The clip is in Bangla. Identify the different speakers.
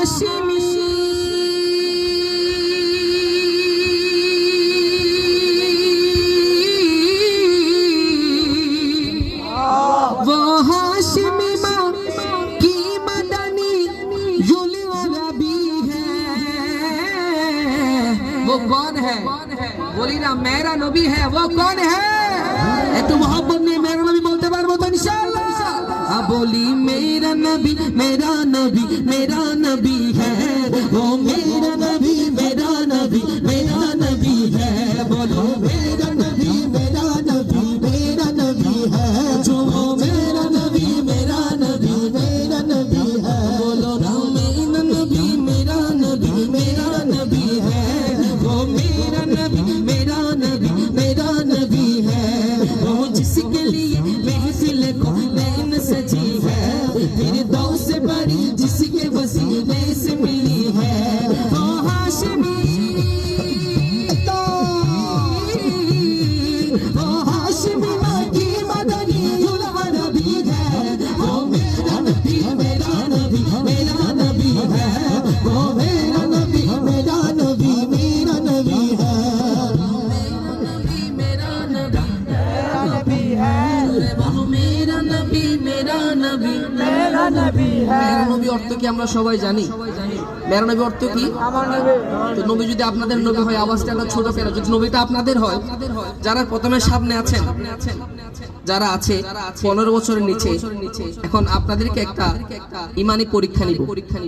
Speaker 1: वो कौन है बोली ना मेरा नबी है वो कौन है तो मोहब्बत ने मेरा नबी बोलते बार बोलते इंशाल्लाह बोली मेरा नबी मेरा नबी मेरा नबी है वो मेरा नबी मेरा नबी मेरा नबी है बोलो मेरा नबी मेरा नबी मेरा नबी है जो वो मेरा नबी मेरा नबी मेरा नबी है बोलो मेरा नबी मेरा नबी मेरा नबी है वो मेरा नबी मेरा नबी मेरा नबी है वो जिसके लिए महफिल को नैन सजी है फिर दो से बड़ी जिसके वसीले সবাই জানি? অর্থ কি?
Speaker 2: নবী
Speaker 1: যদি আপনাদের নবী। হয় আওয়াজটা ছোট যদি নবীটা আপনাদের হয় যারা প্রথমে সামনে আছেন যারা আছে পনেরো বছরের নিচে এখন আপনাদেরকে একটা ইমানি পরীক্ষা নিব। পরীক্ষা